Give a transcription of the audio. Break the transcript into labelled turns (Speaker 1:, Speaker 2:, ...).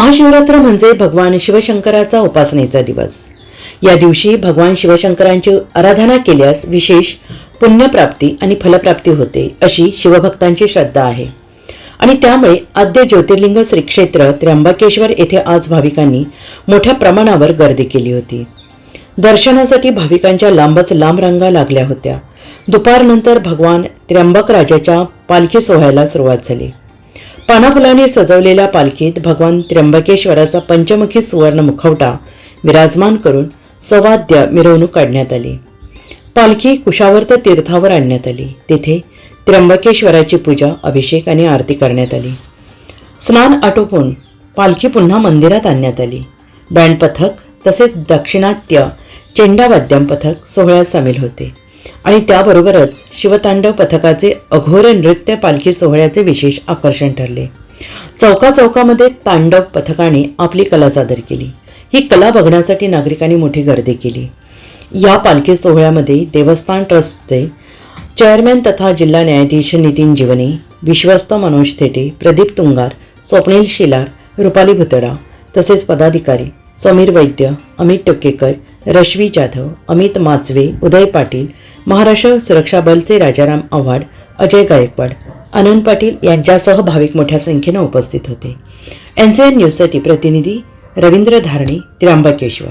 Speaker 1: महाशिवरात्र म्हणजे भगवान शिवशंकराचा उपासनेचा दिवस. या दिवशी भगवान शिवशंकरांची आराधना केल्यास विशेष पुण्यप्राप्ती आणि फलप्राप्ती होते अशी शिवभक्तांची श्रद्धा आहे. आणि त्यामुळे आद्य ज्योतिर्लिंग श्रीक्षेत्र त्र्यंबकेश्वर येथे आज भाविकांनी मोठ्या प्रमाणावर गर्दी केली होती. दर्शनासाठी भाविकांच्या लांबच लांब रांगा लागल्या होत्या. दुपारनंतर भगवान त्र्यंबक राजाच्या पालखी सोहळ्याला सुरुवात झाली. पानाफुलाने सजवलेल्या पालखीत भगवान त्र्यंबकेश्वराचा पंचमुखी सुवर्ण मुखवटा विराजमान करून सवाद्य मिरवणूक काढण्यात आली. पालखी कुशावर्त तीर्थावर आणण्यात आली. तेथे त्र्यंबकेश्वराची पूजा अभिषेक आणि आरती करण्यात आली. स्नान आटोपून पालखी पुन्हा मंदिरात आणण्यात आली. बँड पथक तसेच दक्षिणात्य चेंडावाद्यम पथक सोहळ्यात सामील होते. आणि त्याबरोबरच शिवतांडव पथकाचे अघोर नृत्य पालखी सोहळ्याचे विशेष आकर्षण ठरले. चौका चौकामध्ये तांडव पथकाने आपली कला सादर केली. ही कला बघण्यासाठी नागरिकांनी मोठी गर्दी केली. या पालखी सोहळ्यामध्ये देवस्थान ट्रस्टचे चेअरमॅन तथा जिल्हा न्यायाधीश नितीन जीवने विश्वस्त मनोज थेटे प्रदीप तुंगार स्वप्नील शिलार रुपाली भुतडा तसेच पदाधिकारी समीर वैद्य अमित टोकेकर रश्वी जाधव अमित माचवे उदय पाटील महाराष्ट्र सुरक्षा बलचे राजाराम आव्हाड अजय गायकवाड आनंद पाटील यांच्यासह भाविक मोठ्या संख्येनं उपस्थित होते. एन सी एन न्यूजसाठी प्रतिनिधी रवींद्र धारणे त्र्यंबकेश्वर.